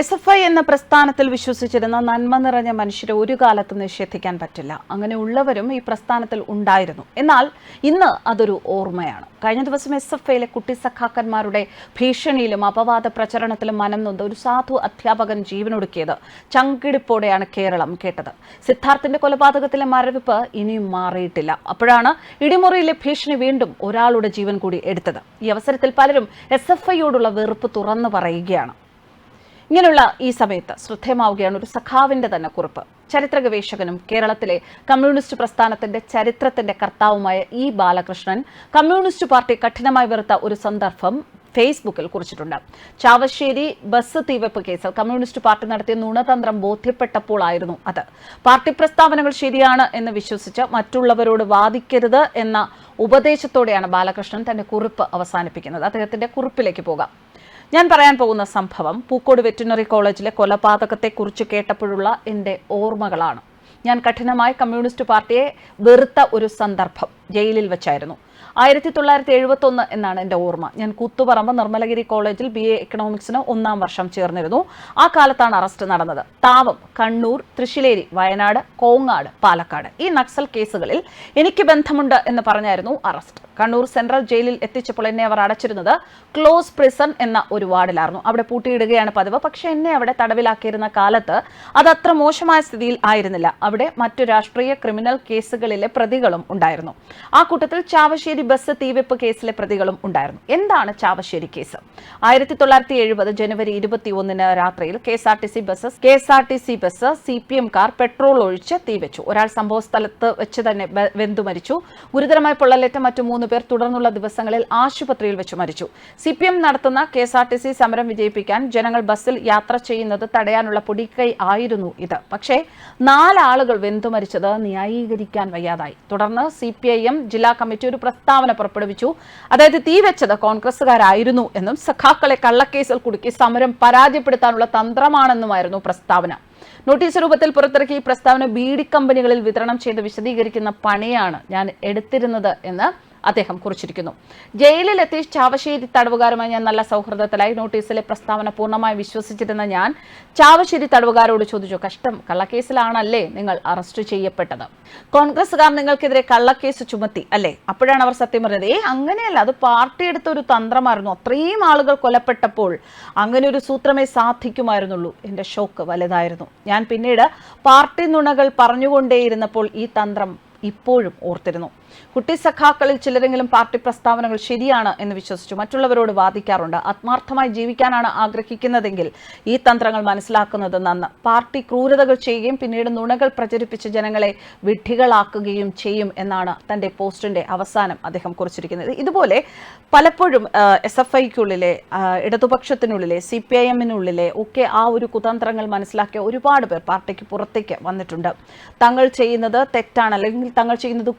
S F I എന്ന പ്രസ്ഥാനത്തിൽ വിശ്വസിച്ചിരുന്ന നന്മ നിറഞ്ഞ മനുഷ്യരെ ഒരു കാലത്തും നിഷേധിക്കാൻ പറ്റില്ല. അങ്ങനെ ഉള്ളവരും ഈ പ്രസ്ഥാനത്തിൽ ഉണ്ടായിരുന്നു. എന്നാൽ ഇന്ന് അതൊരു ഓർമ്മയാണ്. കഴിഞ്ഞ ദിവസം എസ് എഫ് ഐയിലെ കുട്ടി സഖാക്കന്മാരുടെ ഭീഷണിയിലും അപവാദ പ്രചരണത്തിലും മനം നൊന്ത് ഒരു സാധു അധ്യാപകൻ ജീവനൊടുക്കിയത് ചങ്കിടിപ്പോടെയാണ് കേരളം കേട്ടത്. സിദ്ധാർത്ഥിന്റെ കൊലപാതകത്തിലെ മരവിപ്പ് ഇനിയും മാറിയിട്ടില്ല. അപ്പോഴാണ് ഇടിമുറിയിലെ ഭീഷണി വീണ്ടും ഒരാളുടെ ജീവൻ കൂടി എടുത്തത്. ഈ അവസരത്തിൽ പലരും എസ് എഫ് ഐയോടുള്ള വെറുപ്പ് തുറന്നു പറയുകയാണ്. ഇങ്ങനെയുള്ള ഈ സമയത്ത് ശ്രദ്ധേയമാവുകയാണ് ഒരു സഖാവിന്റെ തന്നെ കുറിപ്പ്. ചരിത്ര ഗവേഷകനും കേരളത്തിലെ കമ്മ്യൂണിസ്റ്റ് പ്രസ്ഥാനത്തിന്റെ ചരിത്രത്തിന്റെ കർത്താവുമായ ഇ ബാലകൃഷ്ണൻ കമ്മ്യൂണിസ്റ്റ് പാർട്ടി കഠിനമായി വെറുത്ത ഒരു സന്ദർഭം ഫേസ്ബുക്കിൽ കുറിച്ചിട്ടുണ്ട്. ചാവശ്ശേരി ബസ് തീവെപ്പ് കേസിൽ കമ്മ്യൂണിസ്റ്റ് പാർട്ടി നടത്തിയ നുണതന്ത്രം ബോധ്യപ്പെട്ടപ്പോഴായിരുന്നു അത്. പാർട്ടി പ്രസ്താവനകൾ ശരിയാണ് എന്ന് വിശ്വസിച്ച് മറ്റുള്ളവരോട് വാദിക്കരുത് എന്ന ഉപദേശത്തോടെയാണ് ബാലകൃഷ്ണൻ തന്റെ കുറിപ്പ് അവസാനിപ്പിക്കുന്നത്. അദ്ദേഹത്തിന്റെ കുറിപ്പിലേക്ക് പോകാം. ഞാൻ പറയാൻ പോകുന്ന സംഭവം പൂക്കോട് വെറ്റിനറി കോളേജിലെ കൊലപാതകത്തെക്കുറിച്ച് കേട്ടപ്പോഴുള്ള എന്റെ ഓർമ്മകളാണ്. ഞാൻ കഠിനമായി കമ്മ്യൂണിസ്റ്റ് പാർട്ടിയെ വെറുത്ത ഒരു സന്ദർഭം ജയിലിൽ വെച്ചായിരുന്നു. ആയിരത്തി തൊള്ളായിരത്തി എഴുപത്തി ഒന്ന് എന്നാണ് എന്റെ ഓർമ്മ. ഞാൻ കൂത്തുപറമ്പ് നിർമ്മലഗിരി കോളേജിൽ ബി എ എക്കണോമിക്സിന് ഒന്നാം വർഷം ചേർന്നിരുന്നു. ആ കാലത്താണ് അറസ്റ്റ് നടന്നത്. താവം കണ്ണൂർ തൃശ്ശിലേരി വയനാട് കോങ്ങാട് പാലക്കാട്. ഈ നക്സൽ കേസുകളിൽ എനിക്ക് ബന്ധമുണ്ട് എന്ന് പറഞ്ഞായിരുന്നു അറസ്റ്റ്. കണ്ണൂർ സെൻട്രൽ ജയിലിൽ എത്തിച്ചപ്പോൾ എന്നെ അവർ അടച്ചിരുന്നത് ക്ലോസ് പ്രിസൺ എന്ന ഒരു വാർഡിലായിരുന്നു. അവിടെ പൂട്ടിയിടുകയാണ് പതിവ്. പക്ഷേ എന്നെ അവിടെ തടവിലാക്കിയിരുന്ന കാലത്ത് അത് അത്ര മോശമായ സ്ഥിതിയിൽ ആയിരുന്നില്ല. അവിടെ മറ്റു രാഷ്ട്രീയ ക്രിമിനൽ കേസുകളിലെ പ്രതികളും ഉണ്ടായിരുന്നു. ആ കൂട്ടത്തിൽ ചാവശ്ശേരി ബസ് തീവെപ്പ് കേസിലെ പ്രതികളും ഉണ്ടായിരുന്നു. എന്താണ് ചാവശ്ശേരി കേസ്? ആയിരത്തി തൊള്ളായിരത്തി എഴുപത് ജനുവരി ഇരുപത്തി ഒന്നിന് രാത്രിയിൽ K S R T C bus K S R T C bus C P M car petrol ഒഴിച്ച് തീവെച്ചു. ഒരാൾ സംഭവ സ്ഥലത്ത് വെച്ച് തന്നെ വെന്തു മരിച്ചു. ഗുരുതരമായി പൊള്ളലേറ്റ മറ്റു മൂന്ന് പേർ തുടർന്നുള്ള ദിവസങ്ങളിൽ ആശുപത്രിയിൽ വെച്ച് മരിച്ചു. സി പി എം നടത്തുന്ന K S R T C സമരം വിജയിപ്പിക്കാൻ ജനങ്ങൾ ബസ്സിൽ യാത്ര ചെയ്യുന്നത് തടയാനുള്ള പൊടിക്കൈ ആയിരുന്നു ഇത്. പക്ഷേ നാലാളുകൾ വെന്തു മരിച്ചത് ന്യായീകരിക്കാൻ വയ്യാതായി. തുടർന്ന് സി പി ഐ എം ജില്ലാ കമ്മിറ്റി ഒരു പ്രസ്താവന പുറപ്പെടുവിച്ചു. അതായത് തീവെച്ചത് കോൺഗ്രസുകാരായിരുന്നു എന്നും സഖാക്കളെ കള്ളക്കേസിൽ കുടുക്കി സമരം പരാജയപ്പെടുത്താനുള്ള തന്ത്രമാണെന്നുമായിരുന്നു പ്രസ്താവന. നോട്ടീസ് രൂപത്തിൽ പുറത്തിറക്കി ഈ പ്രസ്താവന ബീഡി കമ്പനികളിൽ വിതരണം ചെയ്ത് വിശദീകരിക്കുന്ന പണിയാണ് ഞാൻ എടുത്തിരുന്നത് എന്ന് അദ്ദേഹം കുറിച്ചിരിക്കുന്നു. ജയിലിലെത്തി ചാവശ്ശേരി തടവുകാരുമായി ഞാൻ നല്ല സൗഹൃദത്തിലായി. നോട്ടീസിലെ പ്രസ്താവന പൂർണമായി വിശ്വസിച്ചിരുന്ന ഞാൻ ചാവശ്ശേരി തടവുകാരോട് ചോദിച്ചു കഷ്ടം കള്ളക്കേസിലാണല്ലേ നിങ്ങൾ അറസ്റ്റ് ചെയ്യപ്പെട്ടത്? കോൺഗ്രസ്സുകാർ നിങ്ങൾക്കെതിരെ കള്ളക്കേസ് ചുമത്തി അല്ലേ? അപ്പോഴാണ് അവർ സത്യം പറഞ്ഞത്. ഏ അങ്ങനെയല്ല. അത് പാർട്ടി എടുത്ത ഒരു തന്ത്രമായിരുന്നു. അത്രയും ആളുകൾ കൊലപ്പെട്ടപ്പോൾ അങ്ങനെ ഒരു സൂത്രമേ സാധിക്കുമായിരുന്നുള്ളൂ. എന്റെ ഷോക്ക് വലുതായിരുന്നു. ഞാൻ പിന്നീട് പാർട്ടി നുണകൾ പറഞ്ഞുകൊണ്ടേയിരുന്നപ്പോൾ ഈ തന്ത്രം ഇപ്പോഴും ഓർത്തിരുന്നു. കുട്ടി സഖാക്കളിൽ ചിലരെങ്കിലും പാർട്ടി പ്രസ്താവനകൾ ശരിയാണ് എന്ന് വിശ്വസിച്ചു. മറ്റുള്ളവരോട് വാദിക്കാറുണ്ട്. ആത്മാർത്ഥമായി ജീവിക്കാനാണ് ആഗ്രഹിക്കുന്നതെങ്കിൽ ഈ തന്ത്രങ്ങൾ മനസ്സിലാക്കുന്നത് നന്ന്. പാർട്ടി ക്രൂരതകൾ ചെയ്യുകയും പിന്നീട് നുണകൾ പ്രചരിപ്പിച്ച് ജനങ്ങളെ വിഡ്ഢികളാക്കുകയും ചെയ്യും എന്നാണ് തന്റെ പോസ്റ്റിന്റെ അവസാനം അദ്ദേഹം കുറിച്ചിരിക്കുന്നത്. ഇതുപോലെ പലപ്പോഴും എസ് എഫ് ഐക്കുള്ളിലെ ഇടതുപക്ഷത്തിനുള്ളിലെ സി പി ഐ എമ്മിനുള്ളിലെ ഒക്കെ ആ ഒരു കുതന്ത്രങ്ങൾ മനസ്സിലാക്കിയ ഒരുപാട് പേർ പാർട്ടിക്ക് പുറത്തേക്ക് വന്നിട്ടുണ്ട്. തങ്ങൾ ചെയ്യുന്നത് തെറ്റാണ്. അല്ലെങ്കിൽ തങ്ങൾ ചെയ്യുന്നത്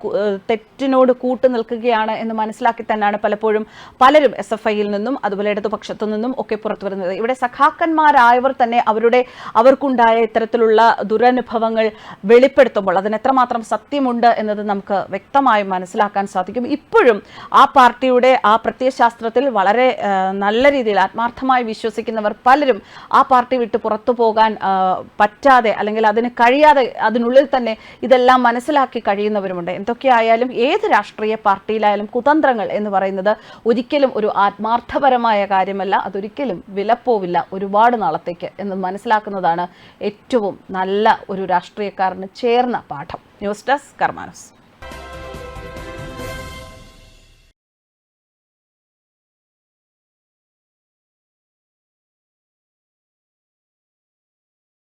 തെറ്റിനോട് കൂട്ടു നിൽക്കുകയാണ് എന്ന് മനസ്സിലാക്കി തന്നെയാണ് പലപ്പോഴും പലരും എസ് എഫ് ഐയിൽ നിന്നും അതുപോലെ ഇടതുപക്ഷത്തു നിന്നും ഒക്കെ പുറത്തു വരുന്നത് ഇവിടെ സഖാക്കന്മാരായവർ തന്നെ അവരുടെ അവർക്കുണ്ടായ ഇത്തരത്തിലുള്ള ദുരനുഭവങ്ങൾ വെളിപ്പെടുത്തുമ്പോൾ അതിന് എത്രമാത്രം സത്യമുണ്ട് എന്നത് നമുക്ക് വ്യക്തമായി മനസ്സിലാക്കാൻ സാധിക്കും. ഇപ്പോഴും ആ പാർട്ടിയുടെ ആ പ്രത്യയശാസ്ത്രത്തിൽ വളരെ നല്ല രീതിയിൽ ആത്മാർത്ഥമായി വിശ്വസിക്കുന്നവർ പലരും ആ പാർട്ടി വിട്ട് പുറത്തു പോകാൻ പറ്റാതെ അല്ലെങ്കിൽ അതിന് കഴിയാതെ അതിനുള്ളിൽ തന്നെ ഇതെല്ലാം മനസ്സിലാക്കി കഴിയുന്നവരുമുണ്ട്. എന്തൊക്കെയായാലും ഏത് രാഷ്ട്രീയ പാർട്ടിയിലായാലും കുതന്ത്രങ്ങൾ എന്ന് പറയുന്നത് ഒരിക്കലും ഒരു ആത്മാർത്ഥപരമായ കാര്യമല്ല. അതൊരിക്കലും വിലപ്പോവില്ല ഒരുപാട് നാളത്തേക്ക് എന്ന് മനസ്സിലാക്കുന്നതാണ് ഏറ്റവും നല്ല ഒരു രാഷ്ട്രീയക്കാരന് ചേർന്ന പാഠം. News desk കർമാനസ്.